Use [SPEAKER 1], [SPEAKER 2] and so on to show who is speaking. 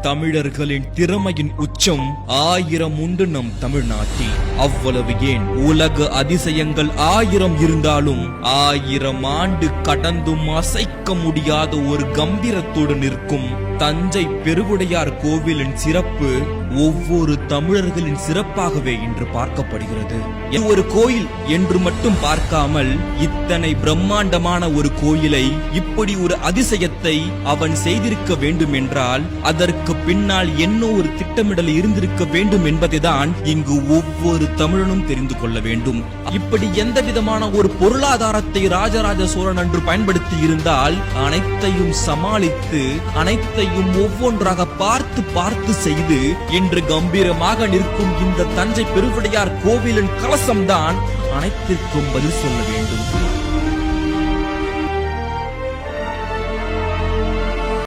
[SPEAKER 1] தமிழர்களின் திறமையின் உச்சம் ஆயிரம் உண்டு நம் தமிழ்நாட்டில். அவ்வளவு ஏன்? உலக அதிசயங்கள் ஆயிரம் இருந்தாலும் ஆயிரம் ஆண்டு கடந்தும் அசைக்க முடியாத ஒரு கம்பீரத்தோடு நிற்கும் தஞ்சை பெருவுடையார் கோவிலின் சிறப்பு ஒவ்வொரு தமிழர்களின் சிறப்பாகவே இன்று பார்க்கப்படுகிறது. ஒரு கோயில் என்று மட்டும் பார்க்காமல் இத்தனை பிரம்மாண்டமான ஒரு கோயிலை இப்படி ஒரு அதிசயத்தை அவன் செய்திருக்க வேண்டும் என்றால் அதற்கு பின்னால் என்ன ஒரு திட்டமிடல் இருந்திருக்க வேண்டும் என்பதைதான் இங்கு ஒவ்வொரு தமிழனும் தெரிந்து கொள்ள வேண்டும். இப்படி எந்த விதமான ஒரு பொருளாதாரத்தை ராஜராஜ சோழன் அன்று பயன்படுத்தி இருந்தால் அனைத்தையும் சமாளித்து அனைத்தையும் ஒவ்வொன்றாக பார்த்து பார்த்து செய்து இன்று கம்பீரமாக நிற்கும் இந்த தஞ்சை பெருவுடையார் கோவிலின் கலசம்தான் அனைத்திற்கும் பதில் சொல்ல வேண்டும்.